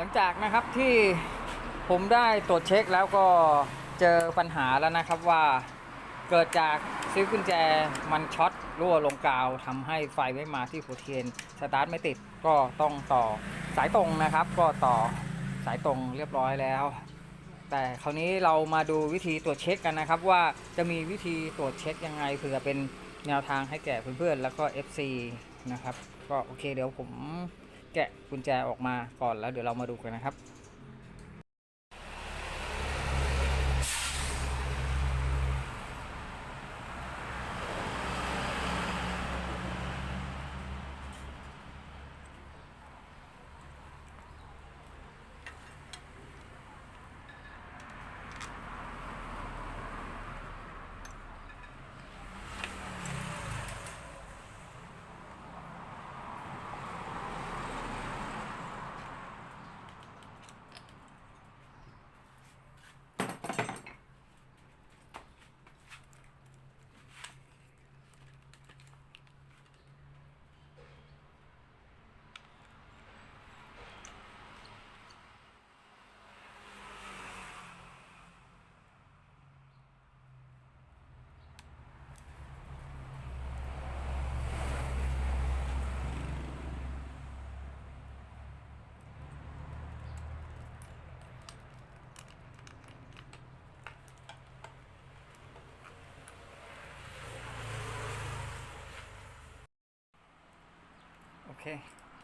หลังจากนะครับที่ผมได้ตรวจเช็คแล้วก็เจอปัญหาแล้วนะครับว่าเกิดจากซิลกุญแจมันช็อตรั่วลงกาวทำให้ไฟไม่มาที่หัวเทียนสตาร์ทไม่ติดก็ต้องต่อสายตรงนะครับ ก็ต่อสายตรงเรียบร้อยแล้ว แต่คราวนี้เรามาดูวิธีตรวจเช็คกันนะครับ ว่าจะมีวิธีตรวจเช็คยังไงเผื่อเป็นแนวทางให้แก่เพื่อนๆแล้วก็ FC นะครับ ก็โอเคเดี๋ยวผม แกะกุญแจออกมาก่อนแล้วเดี๋ยวเรามาดูกันนะครับ โอเค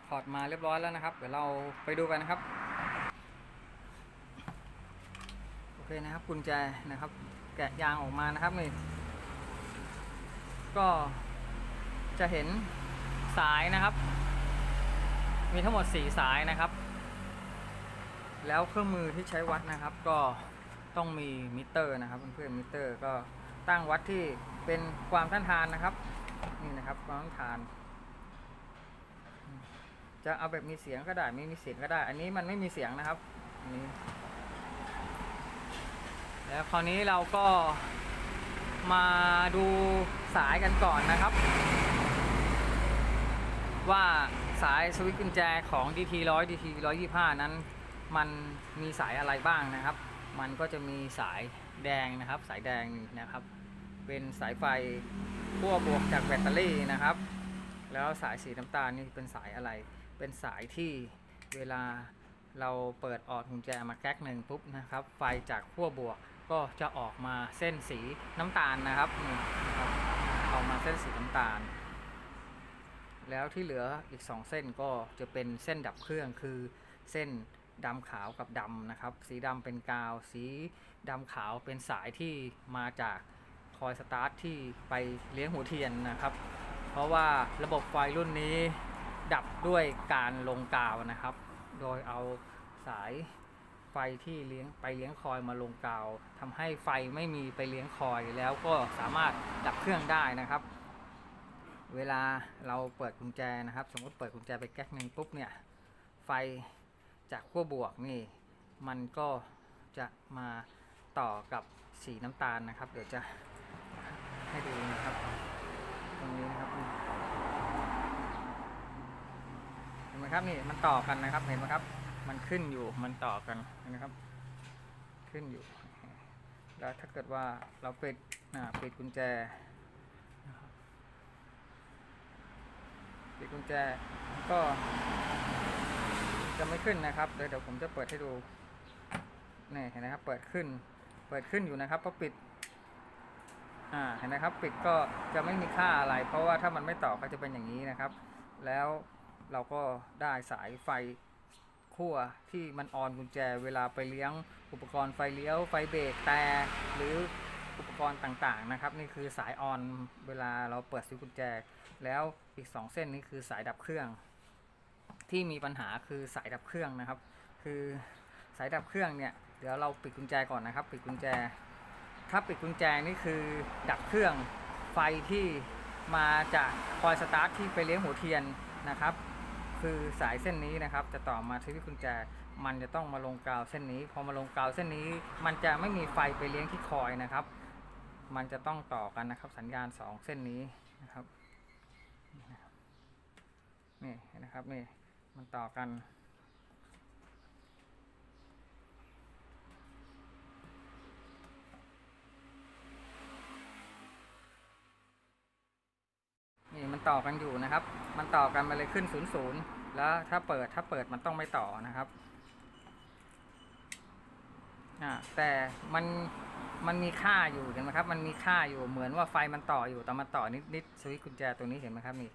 ถอดมาเรียบร้อยแล้วนะครับ เดี๋ยวเราไปดูกันนะครับ โอเคนะครับกุญแจนะครับ แกะยางออกมานะครับนี่ ก็จะเห็นสายนะครับ มีทั้งหมด 4 สายนะครับ แล้วเครื่องมือที่ใช้วัดนะครับ ก็ต้องมีมิเตอร์นะครับเพื่อนๆมิเตอร์ก็ตั้งวัดที่เป็นความต้านทานนะครับ นี่นะครับความต้านทาน จะเอาแบบมีเสียงก็ได้ไม่มีเสียงก็ได้ อันนี้มันไม่มีเสียงนะครับนนี้แล้วคราวนี้เราก็มาดูสายกันก่อนนะครับ ว่าสายสวิตช์กุญแจของ DT 100 DT 125 นั้น มันมีสายอะไรบ้างนะครับ มันก็จะมีสายแดงนะครับ สายแดงนี่นะครับ เป็นสายไฟขั้วบวกจากแบตเตอรี่นะครับ แล้วสายสีน้ำตาลนี่เป็นสายอะไร เป็นสายที่เวลาเราเปิดออดกุญแจมาแก๊กหนึ่งปุ๊บนะครับ ไฟจากขั้วบวกก็จะออกมาเส้นสีน้ำตาลนะครับออกมาเส้นสีน้ำตาล แล้วที่เหลืออีก 2 เส้นก็จะเป็นเส้นดับเครื่องคือเส้นดำขาวกับดำนะครับ สีดำเป็นกาว สีดำขาวเป็นสายที่มาจากคอยสตาร์ทที่ไปเลี้ยงหัวเทียนนะครับ เพราะว่าระบบไฟรุ่นนี้ ดับด้วยการลงกาวนะครับ โดยเอาสายไฟที่เลี้ยงไปเลี้ยงคอยมาลงกาวทำให้ไฟไม่มีไปเลี้ยงคอยแล้วก็สามารถดับเครื่องได้นะครับ เวลาเราเปิดกุญแจนะครับ สมมติเปิดกุญแจไปแก๊กหนึ่งปุ๊บเนี่ยไฟจากขั้วบวกนี่ มันก็จะมาต่อกับสีน้ำตาลนะครับ เดี๋ยวจะให้ดูนะครับ ตรงนี้นะครับ ครับนี่มันต่อกันนะครับเห็นไหมครับ มันขึ้นอยู่มันต่อกันนไหมครับ ขึ้นอยู่ แล้วถ้าเกิดว่าเราปิดอ่าปิดกุญแจปิดกุญแจก็จะไม่ขึ้นนะครับเดี๋ยวเดี๋ยวผมจะเปิดให้ดูนี่เห็นไหมครับ เปิดขึ้น เปิดขึ้นอยู่นะครับพอปิดอ่าเห็นไหมครับ ปิดก็จะไม่มีค่าอะไร เพราะว่าถ้ามันไม่ต่อก็จะเป็นอย่างนี้นะครับ แล้ว เราก็ได้สายไฟขั้วที่มันออนกุญแจเวลาไปเลี้ยงอุปกรณ์ไฟเลี้ยวไฟเบรกแต่หรืออุปกรณ์ต่างๆนะครับ นี่คือสายออนเวลาเราเปิดซิลกุญแจ แล้วอีก 2 เส้นนี้คือสายดับเครื่อง ที่มีปัญหาคือสายดับเครื่องนะครับ คือสายดับเครื่องเนี่ยเดี๋ยวเราปิดกุญแจก่อนนะครับ ปิดกุญแจ ถ้าปิดกุญแจนี่คือดับเครื่องไฟที่มาจากคอยสตาร์ทที่ไปเลี้ยงหัวเทียนนะครับ คือสายเส้นนี้นะครับจะต่อมาที่กุญแจ มันจะต้องมาลงกาวเส้นนี้ พอมาลงกาวเส้นนี้ มันจะไม่มีไฟไปเลี้ยงที่คอยนะครับ มันจะต้องต่อกันนะครับ สัญญาณ 2 เส้นนี้นะครับนี่นะครับนี่มันต่อกัน ต่อกันอยู่นะครับ มันต่อกันมาเลยขึ้นศูนย์ศูนย์แล้วถ้าเปิดถ้าเปิดมันต้องไม่ต่อนะครับแต่มันมันมีค่าอยู่เห็นไหมครับ มันมีค่าอยู่เหมือนว่าไฟมันต่ออยู่แต่มันต่อนิดนิดสวิตช์กุญแจตัวนี้เห็นไหมครับนี่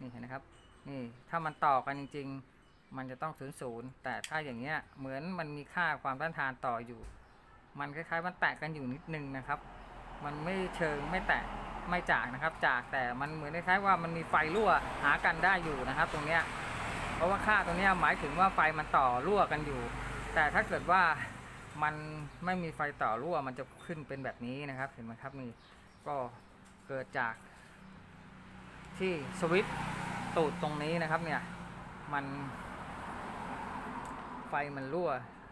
นี่เห็นนะครับ นี่ถ้ามันต่อกันจริง ๆ มันจะต้องศูนย์ศูนย์แต่ถ้าอย่างเงี้ยเหมือนมันมีค่าความต้านทานต่ออยู่ มันคล้ายๆมันแตะกันอยู่นิดนึงนะครับ มันไม่เชิงไม่แตะไม่จากนะครับ จากแต่มันเหมือนคล้ายๆว่ามันมีไฟรั่วหากันได้อยู่นะครับ ตรงเนี้ยเพราะว่าค่าตรงเนี้ยหมายถึงว่าไฟมันต่อรั่วกันอยู่ แต่ถ้าเกิดว่ามันไม่มีไฟต่อรั่วมันจะขึ้นเป็นแบบนี้นะครับ เห็นไหมครับนี่ก็เกิดจาก ที่สวิตตูดตรงนี้นะครับเนี่ยมันไฟมันรั่ว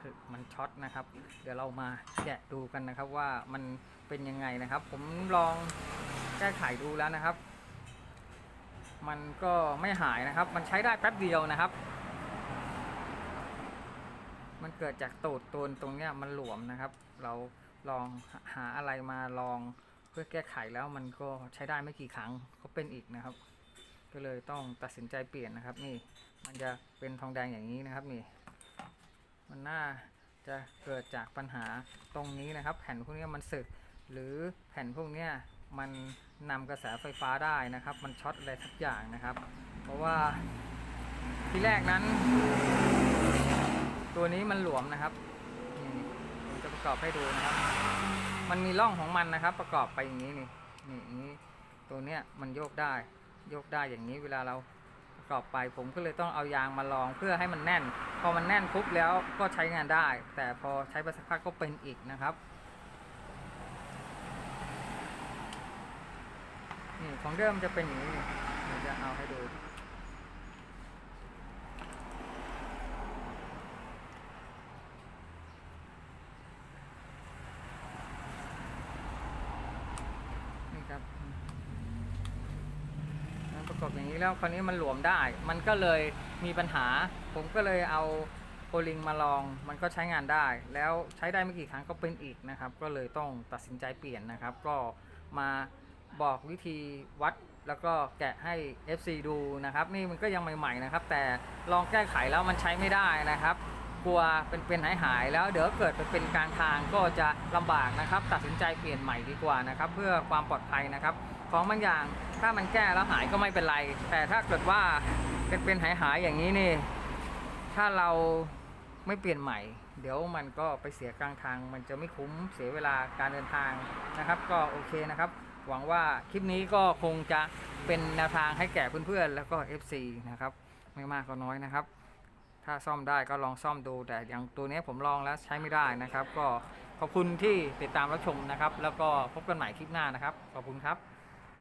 คือมันช็อตนะครับ เดี๋ยวเรามาแกะดูกันนะครับว่ามันเป็นยังไงนะครับ ผมลองแก้ไขดูแล้วนะครับ มันก็ไม่หายนะครับ มันใช้ได้แป๊บเดียวนะครับ มันเกิดจากตูดตูนตรงเนี้ยมันหลวมนะครับ เราลองหาอะไรมาลองเพื่อแก้ไขแล้วมันก็ใช้ได้ไม่กี่ครั้งก็เป็นอีกนะครับ ก็เลยต้องตัดสินใจเปลี่ยนนะครับ นี่มันจะเป็นทองแดงอย่างนี้นะครับนี่ มันน่าจะเกิดจากปัญหาตรงนี้นะครับ แผ่นพวกนี้มันสึก หรือแผ่นพวกนี้มันนำกระแสไฟฟ้าได้นะครับ มันช็อตอะไรสักอย่างนะครับ เพราะว่าที่แรกนั้น ตัวนี้มันหลวมนะครับนี่ผมจะประกอบให้ดูนะครับ มันมีร่องของมันนะครับ ประกอบไปอย่างนี้นี่นี่นี้ตัวเนี้ยมันโยกได้ โยกได้อย่างนี้เวลาเรา ประกอบไป ผมก็เลยต้องเอายางมาลองเพื่อให้มันแน่น พอมันแน่นปุ๊บแล้วก็ใช้งานได้ แต่พอใช้ไปสักพักก็เป็นอีกนะครับนี่ของเดิมจะเป็นอย่างนี้เดี๋ยวจะเอาให้ดูนี่ครับ มันประ กอบอย่างนี้แล้วคราวนี้มันหลวมได้ มันก็เลยมีปัญหา ผมก็เลยเอาโอลิงมาลองมันก็ใช้งานได้ แล้วใช้ได้ไม่กี่ครั้งก็เป็นอีกนะครับ ก็เลยต้องตัดสินใจเปลี่ยนนะครับ ก็มาบอกวิธีวัดแล้วก็แกะให้ FC ดูนะครับ นี่มันก็ยังใหม่ ๆนะครับ แต่ลองแก้ไขแล้วมันใช้ไม่ได้นะครับ กลัวเป็นเป็นหายหายๆแล้วเดี๋ยวเกิดเป็นกลางทางก็จะลำบากนะครับ ตัดสินใจเปลี่ยนใหม่ดีกว่านะครับ เพื่อความปลอดภัยนะครับ ของบางอย่าง ถ้ามันแก้แล้วหายก็ไม่เป็นไร แต่ถ้าเกิดว่าเป็นเป็นหายหายๆอย่างนี้นี่ ถ้าเราไม่เปลี่ยนใหม่ เดี๋ยวมันก็ไปเสียกลางทาง มันจะไม่คุ้มเสียเวลาการเดินทางนะครับ ก็โอเคนะครับ หวังว่าคลิปนี้ก็คงจะเป็นแนวทางให้แก่เพื่อนๆ แล้วก็ FC นะครับ ไม่มากก็น้อยนะครับ ถ้าซ่อมได้ก็ลองซ่อมดู แต่อย่างตัวนี้ผมลองแล้วใช้ไม่ได้นะครับ ก็ขอบคุณที่ติดตามรับชมนะครับ แล้วก็พบกันใหม่คลิปหน้านะครับ ขอบคุณครับ